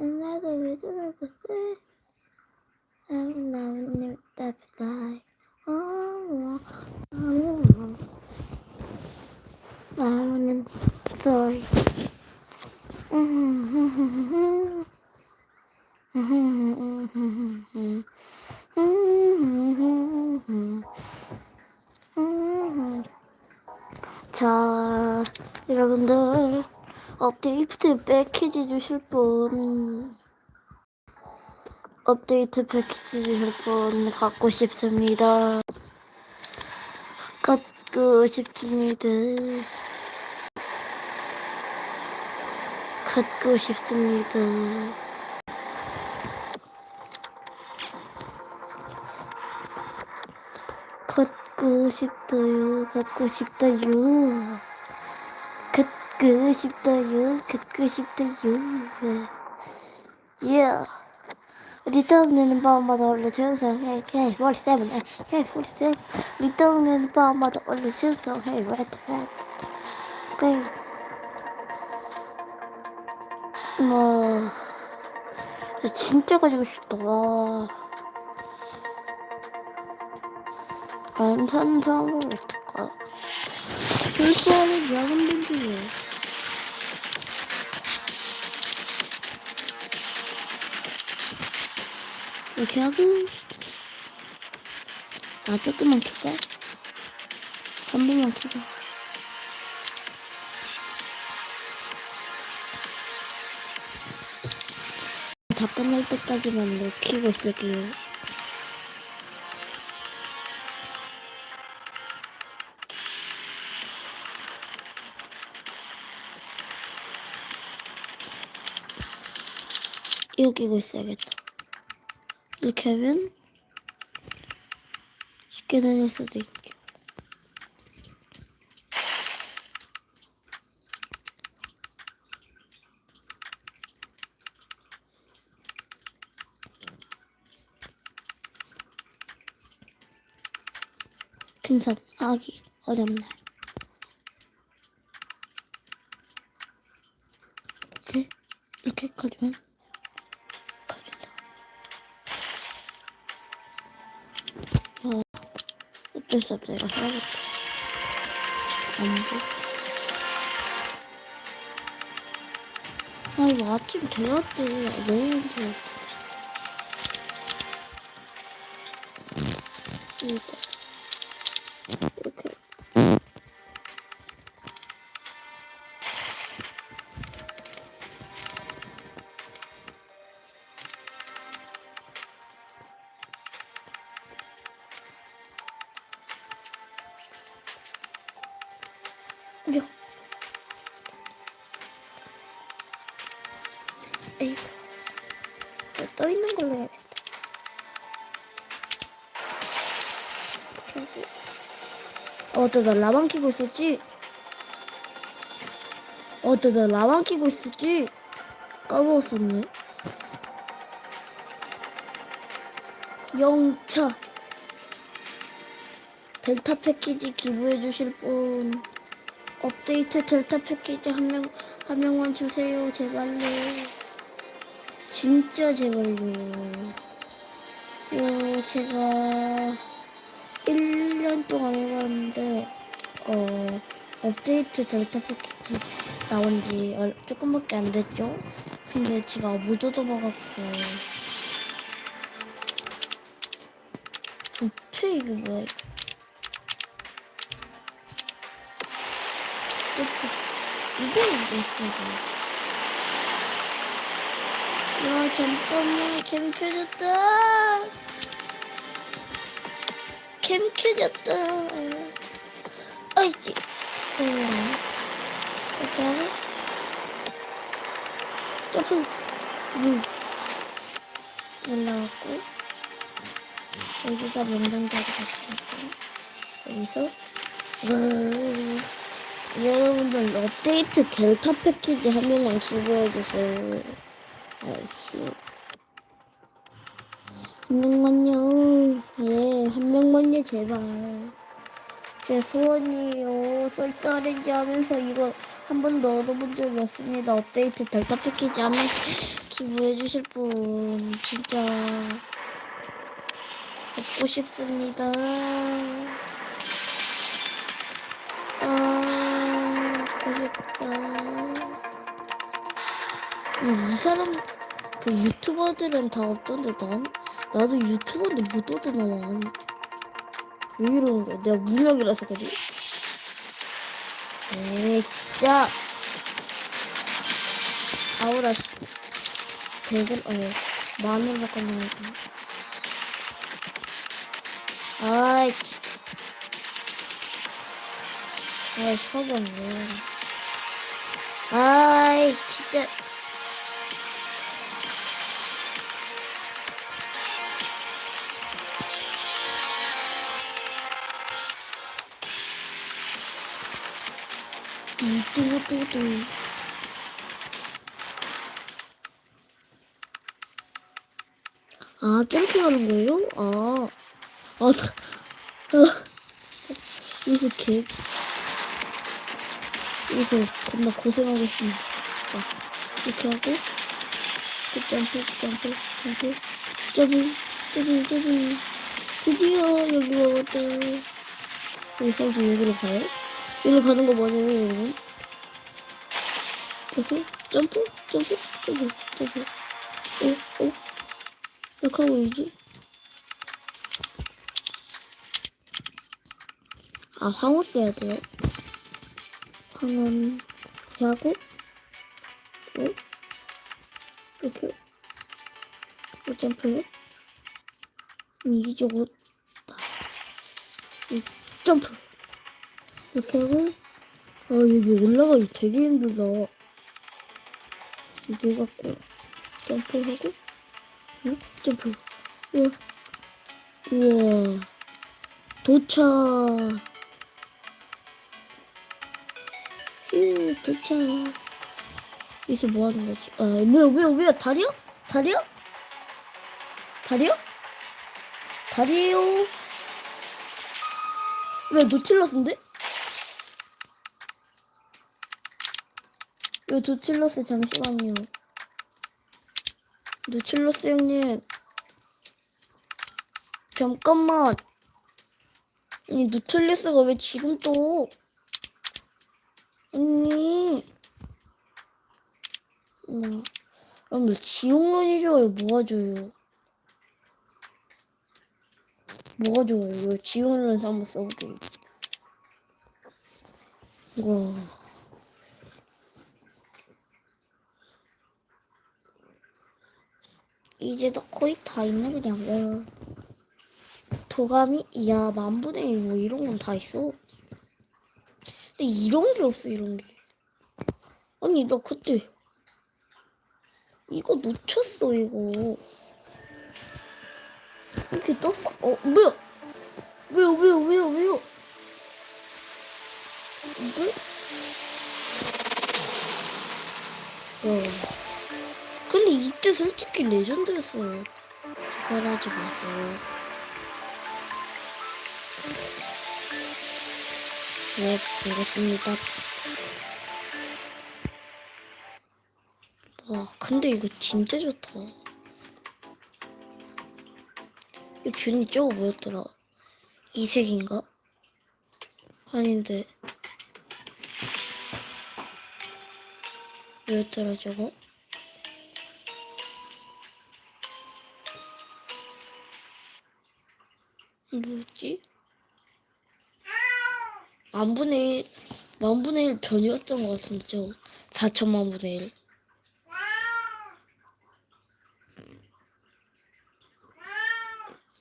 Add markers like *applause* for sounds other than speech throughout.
another reason to say I've never gonna die. Oh, oh, oh. I'm sorry. Mm-hmm. 업데이트 패키지 주실 분 업데이트 패키지 주실 분 갖고 싶습니다. 갖고 싶습니다. 갖고 싶습니다. 갖고 싶어요. 갖고 싶어요. 긋고 싶어요. 긋고 싶어요. Yeah. Little 눈은 밤마다 올라 충성 hey hey forty seven hey forty seven Little 눈은 밤마다 올라 충성 hey what the heck 와 진짜 가지고 싶다 와 안산 사람은 어떨까? 솔직히 여러분들이 이렇게 하고 아 조금만 키자 한 번만 키자 다 끝날 때까지만 뭐 키고 있을게요. 이거 끼고 있어야겠다 이렇게 하면 쉽게 다닐 수도 있죠. 등산 아기 어렵네. 이렇게 이렇게 가지면 어쩔 수 없어 이거 해야겠다. 안돼 아 이거 아침 되었대 너무 힘들어 이렇 야. 에이구. 떠 있는 걸로 해야겠다. 이렇게 하고. 어, 어때, 나 라방 키고 있었지? 어때, 나 라방 키고 있었지? 까먹었었네. 영차. 델타 패키지 기부해 주실 분. 업데이트 델타 패키지 한 명, 한 명만 주세요. 제발요. 진짜 제발요. 요, 제가 1년 동안 해봤는데, 어, 업데이트 델타 패키지 나온 지 얼- 조금밖에 안 됐죠? 근데 제가 못 얻어봐갖고. 부패 이게 뭐야, 이거. 이게 있어. 야, 잠깐만, 캠 켜졌다. 캠 켜졌다. 어이지. 음. 하고. 점프. 음. 올라왔고 여기가 명당자리 같은 여기서 와. 여러분들 업데이트 델타 패키지 한 명만 기부해주세요. 아이씨. 한 명만요. 예 한 명만요 제발. 제 소원이에요. 쏠쏠해지 하면서 이거 한 번도 얻어본 적이 없습니다. 업데이트 델타 패키지 하면 기부해주실 분 진짜. 먹고 싶습니다 아 먹고 싶다 이 사람 그 유튜버들은 다 없던데 난 나도 유튜버인데 못 얻어 나와. 왜 이러는 거야? 내가 무명이라서 그래? 에이 진짜. 아우라 대근 어 마늘 바꿔놓은 아이 아이 서버네 아이 진짜. 뚜뚜뚜뚜 아 점프 하는 거예요? 아, 아, 아, *laughs* 여기 여기서 겁나 고생하겠습니다. 자, 이렇게 하고, 그 점프, 점프, 점프, 점프, 점프, 점프. 드디어 여기 와봤다. 여기서 이제 여기로 가요? 여기로 가는 거 뭐냐면, 여러분. 점프, 점프, 점프, 점프, 점프. 오, 오. 이렇게 하고 있지? 아, 황후 써야 돼요. 이렇게 하고, 어? 이렇게, 이 점프. 이게 저거, 이 점프. 이렇게 하고, 아, 여기 올라가기 되게 힘들다. 이게 갖고, 점프하고, 응? 점프. 우와. 우와. 도착. 휴, 도착. 여기서 뭐 하는 거지? 아, 뭐야, 뭐야, 뭐야, 다리요? 다리요? 다리요? 다리요? 왜 노틸러스인데? 왜 노틸러스 잠시만요. 노틸러스 형님. 잠깐만. 아니, 노틸러스가 왜 지금 또. 언니. 어. 여러분들, 지옥론이 좋아요? 뭐가 좋아요? 뭐가 좋아요? 이거 지옥론에서 한번 써볼게. 와. 이제 너 거의 다 있네 그냥 와. 도감이 야 만분의 일뭐 이런 건 다 있어. 근데 이런 게 없어 이런 게. 아니 나 그때 이거 놓쳤어 이거. 이렇게 떴어? 어 뭐야? 왜요 왜요 왜요 왜요? 이걸? 와. 근데 이때 솔직히 레전드였어요. 그걸 하지 마세요. 네, 알겠습니다. 와, 근데 이거 진짜 좋다. 이 뷰니 저거 뭐였더라? 이색인가? 아닌데. 뭐였더라, 저거? 뭐였지? 만분의 1, 만분의 1 변이었던 것 같은데, 저 4천만 분의 1.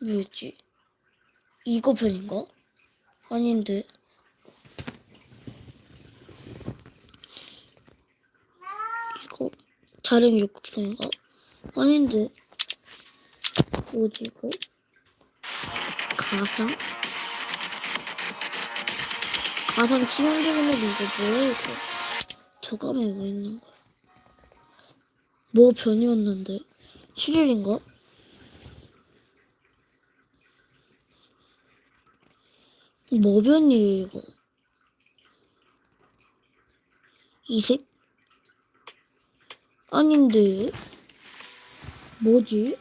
뭐였지? 이거 변인가? 아닌데. 이거 자령 육국성인가? 아닌데. 뭐지, 이거? 가상? 가상 치명적인 애도 이거 뭐야, 이거? 저감에 뭐 있는 거야? 뭐 변이었는데? 시릴인가? 뭐 변이에요, 이거? 이색? 아닌데? 뭐지?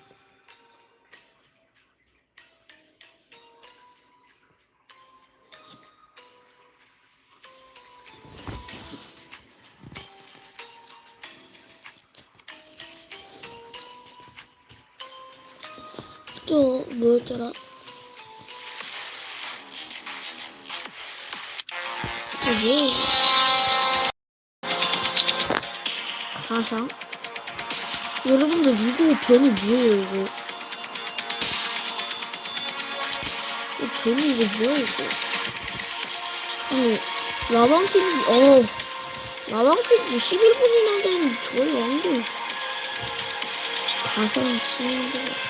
또 뭐였더라? 어, 뭐? 가상? 여러분들 이거 변이 뭐예요 이거? 이 변이 이거 뭐야 이거? 아니 라방피지 어 라방피지 11분이나 된 저희 왕들 가상 치는 거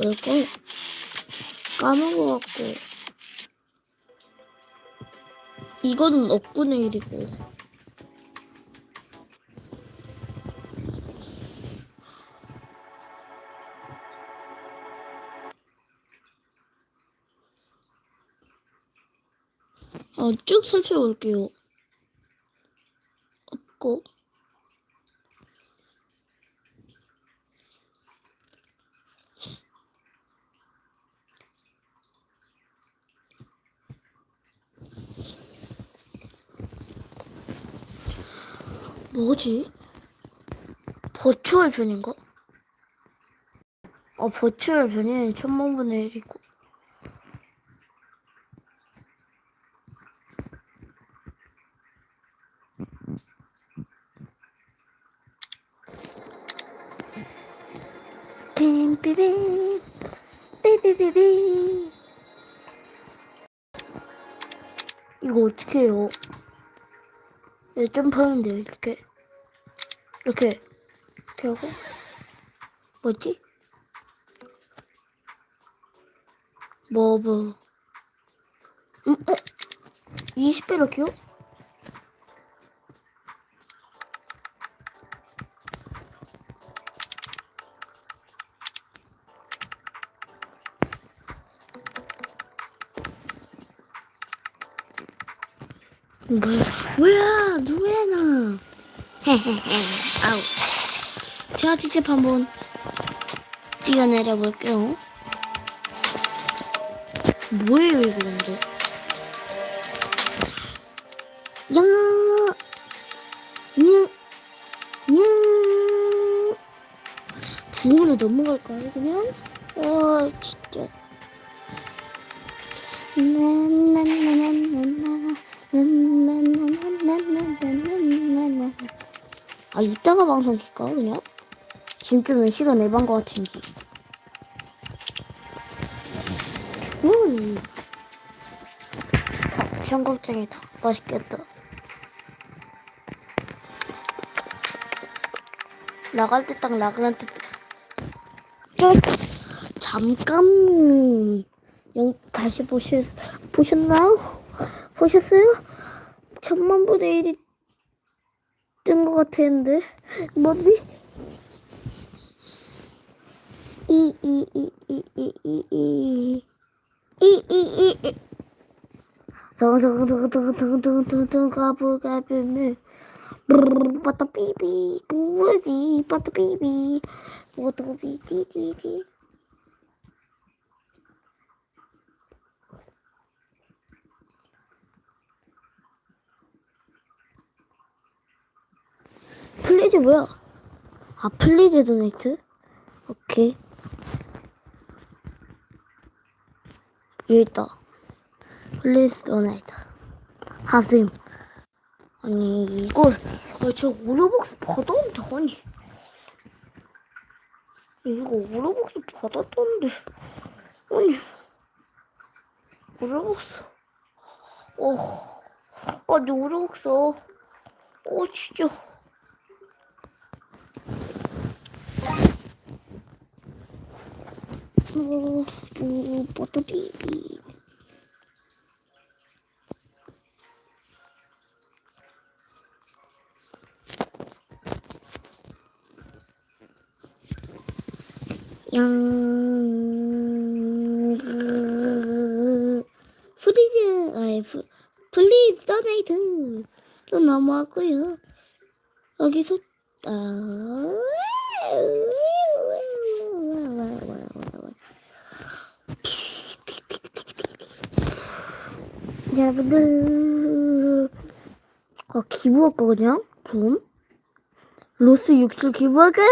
뭘까? 까먹어갖고 이거는 억분의 일이고 어, 쭉 살펴볼게요. 없고. 뭐지? 버추얼 변인가? 어, 버추얼 변이는 천만분의 일이고. 삐삐삐 삐삐삐삐 이거 어떻게 해요? 예, 점프하면 돼요 이렇게 이렇게 이렇게 하고 뭐지? 뭐뭐 음, 어? 20배 이렇게요? 뭐야, 뭐야, 누구야, 나. 헤헤헤, 아우. 제가 직접 한번 뛰어내려 볼게요. 뭐예요, 이거 근데? 양, 냥, 냥. 부으로 넘어갈까요, 그냥? 아, 진짜. 나나나나나나. 나나나나나나나나나. 아 이따가 방송 킬까 그냥? 지금쯤엔 시간 내반 것 같은데 음 청국장이다 맛있겠다 나갈 때 딱 나갈 때 어? 잠깐 영 다시 보셨 보셨나요? 보셨어요? 천만 분의 일이 같았는데 뭐지? 이이 이 이 이 이 이 이이 동동동동동동동동 가부가부물 빠따 삐삐 뭐지 빠따 삐삐 뭐다 삐삐 삐삐 플리즈 뭐야? 아 플리즈 도네이트? 오케이. 여기 있다. 플리즈 도네이트. 하슴. 아니 이걸 아, 저 오로복스 받았는데 아니. 이거 오로복스 받았던데 아니. 오로복스. 어. 아니 오로복스. 어 진짜 오, 오, 버터비비. 양 프리즈 아이 프 플리즈 도네이트로 넘어왔고요 여기서 아 여러분들 아 기부할 거냐 좀 로스 육수 기부할까요?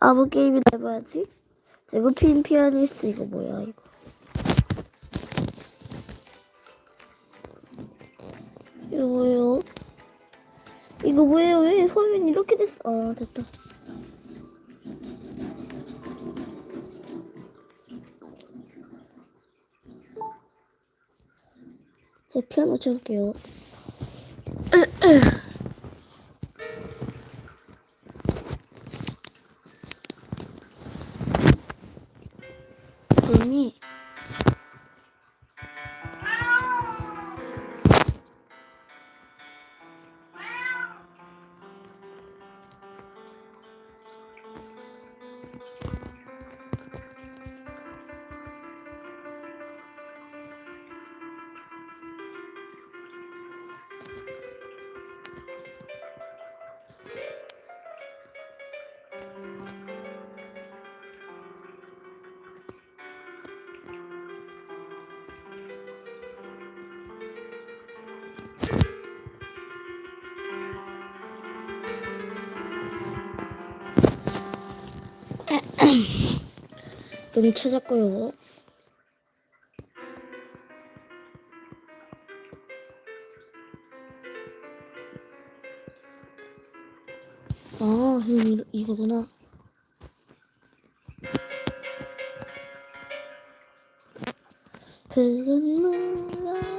아무 게임이나 해봐야지. 이거 핀 피아니스트 이거 뭐야 이거. 이거 뭐예요? 이거 뭐예요? 왜 화면 이렇게 됐어? 아 됐다. 피아노 쳐볼게요. *laughs* 눈 찾았고요. 아, 이거, 이거구나. 그건 누가